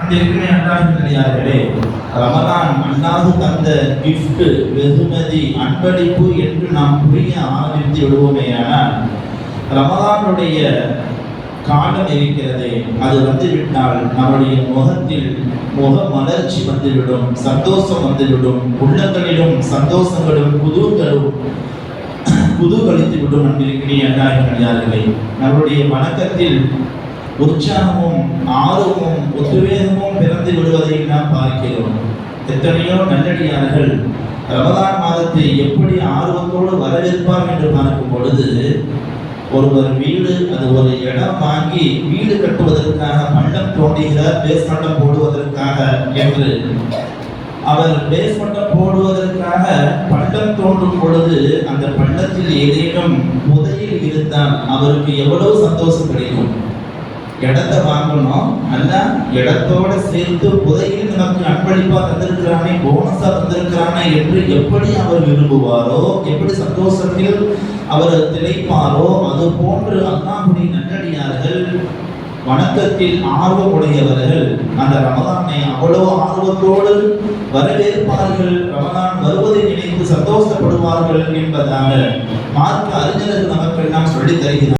அன்பிற்குரிய அன்றார்களே ரமதான் அண்ணாது தந்த கிஃப்ட் வெகுமதி அன்பளிப்பு என்று நாம் புரிய ஆரம்பித்து விடுவோமேயானால் ரமதானுடைய காலம் இருக்கிறதே அது வந்துவிட்டால் நம்முடைய முகத்தில் முக மலர்ச்சி வந்துவிடும் சந்தோஷம் வந்துவிடும் உள்ளங்களிலும் சந்தோஷங்களும் குதூங்களும் குதூகலித்து விடும் அன்பிற்குரிய அன்றார்களே நம்முடைய வணக்கத்தில் உற்சாகமும் ஆர்வமும் ஒத்துவே பிறந்து விடுவதை நாம் பார்க்கிறோம். எத்தனையோ நல்லடியார்கள் ரமதான் மாதத்தை எப்படி ஆர்வத்தோடு வரவேற்பார் என்று பார்க்கும் பொழுது ஒருவர் வீடு அது ஒரு இடம் வாங்கி வீடு கட்டுவதற்காக பள்ளம் தோண்டுகிறார் பேஸ்மண்டம் போடுவதற்காக என்று. அவர் பேஸ்மண்டம் போடுவதற்காக பள்ளம் தோன்றும் பொழுது அந்த பள்ளத்தில் ஏதேனும் புதையில் இருந்தால் அவருக்கு எவ்வளவு சந்தோஷம் கிடைக்கும்? இடத்தை வாங்கணும்? நல்ல இடத்தோட சேர்த்து புதையில் நமக்கு அன்பளிப்பா தந்திருக்கிறானே போனஸா தந்திருக்கிறானே என்று எப்படி அவர் விரும்புவாரோ எப்படி சந்தோஷத்தில் அவர் திளைப்பாரோ அது போன்று அண்ணாமுடி நல்லடியார்கள் வணக்கத்தில் ஆர்வமுடையவர்கள் அந்த ரமதானை அவ்வளவு ஆர்வத்தோடு வரவேற்பார்கள் ரமதான் வருவதை நினைத்து சந்தோஷப்படுவார்கள் என்பதாக மார்க்க அறிஞர்கள் நமக்கு எல்லாம் சொல்லித் தருகிறார்